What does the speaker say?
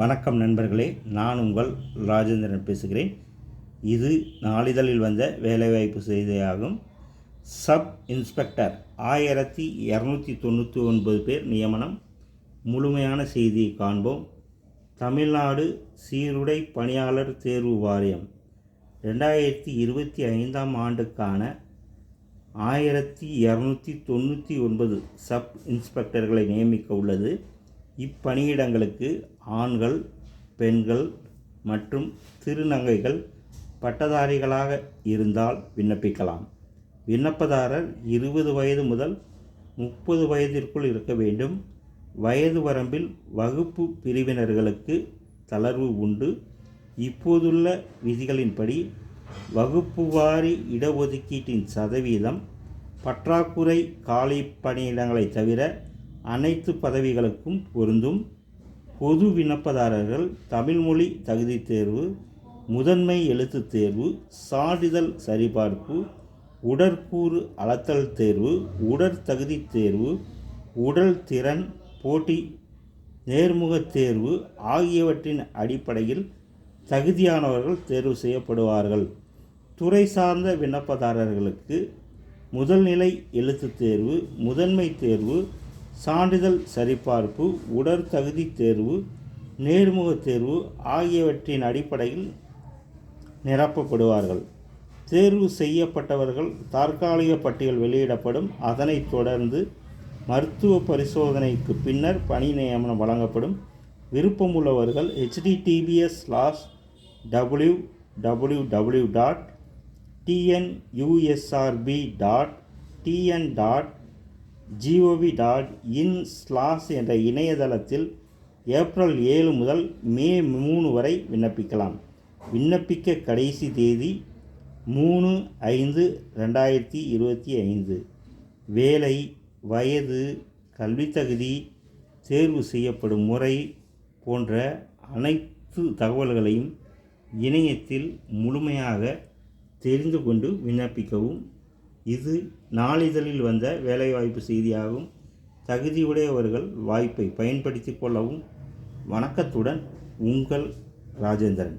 வணக்கம் நண்பர்களே நான் உங்கள் ராஜேந்திரன் பேசுகிறேன். இது நாளிதழில் வந்த வேலைவாய்ப்பு செய்தியாகும். சப் இன்ஸ்பெக்டர் ஆயிரத்தி இரநூத்தி தொண்ணூற்றி ஒன்பது பேர் நியமனம். முழுமையான செய்தியை காண்போம். தமிழ்நாடு சீருடை பணியாளர் தேர்வு வாரியம் ரெண்டாயிரத்தி இருபத்தி ஐந்தாம் ஆண்டுக்கான ஆயிரத்தி இரநூத்தி தொண்ணூற்றி ஒன்பது சப் இன்ஸ்பெக்டர்களை நியமிக்க உள்ளது. இப்பணியிடங்களுக்கு ஆண்கள் பெண்கள் மற்றும் திருநங்கைகள் பட்டதாரிகளாக இருந்தால் விண்ணப்பிக்கலாம். விண்ணப்பதாரர் இருபது வயது முதல் முப்பது வயதிற்குள் இருக்க வேண்டும். வயது வரம்பில் வகுப்பு பிரிவினர்களுக்கு தளர்வு உண்டு. இப்போதுள்ள விதிகளின்படி வகுப்பு வாரி இடஒதுக்கீட்டின் சதவீதம் பற்றாக்குறை காலி பணியிடங்களை தவிர அனைத்து பதவிகளுக்கும் பொருந்தும் பொது விண்ணப்பதாரர்கள் தமிழ்மொழி தகுதி தேர்வு முதன்மை எழுத்துத் தேர்வு சான்றிதழ் சரிபார்ப்பு உடற்கூறு அளத்தல் தேர்வு உடற்தகுதித் தேர்வு உடல் திறன் போட்டி நேர்முகத் தேர்வு ஆகியவற்றின் அடிப்படையில் தகுதியானவர்கள் தேர்வு செய்யப்படுவார்கள். துறை சார்ந்த விண்ணப்பதாரர்களுக்கு முதல்நிலை எழுத்துத் தேர்வு முதன்மை தேர்வு சான்றிதழ் சரிபார்ப்பு உடற்தகுதி தேர்வு நேர்முகத் தேர்வு ஆகியவற்றின் அடிப்படையில் நிரப்பப்படுவார்கள். தேர்வு செய்யப்பட்டவர்கள் தற்காலிக பட்டியல் வெளியிடப்படும். அதனைத் தொடர்ந்து மருத்துவ பரிசோதனைக்கு பின்னர் பணி நியமனம் வழங்கப்படும். விருப்பமுள்ளவர்கள் HTTPS slash W W W dot TNUSRB dot TN dot GOV dot in slash என்ற இணையதளத்தில் ஏப்ரல் ஏழு முதல் மே மூணு வரை விண்ணப்பிக்கலாம். விண்ணப்பிக்க கடைசி தேதி மூணு ஐந்து ரெண்டாயிரத்தி இருபத்தி ஐந்து. வேலை வயது கல்வித்தகுதி தேர்வு செய்யப்படும் முறை போன்ற அனைத்து தகவல்களையும் இணையத்தில் முழுமையாக தெரிந்து கொண்டு விண்ணப்பிக்கவும் இது நாளிதழில் வந்த வேலைவாய்ப்பு செய்தியாகும். தகுதியுடையவர்கள் வாய்ப்பை பயன்படுத்தி கொள்ளவும் வணக்கத்துடன் உங்கள் ராஜேந்திரன்.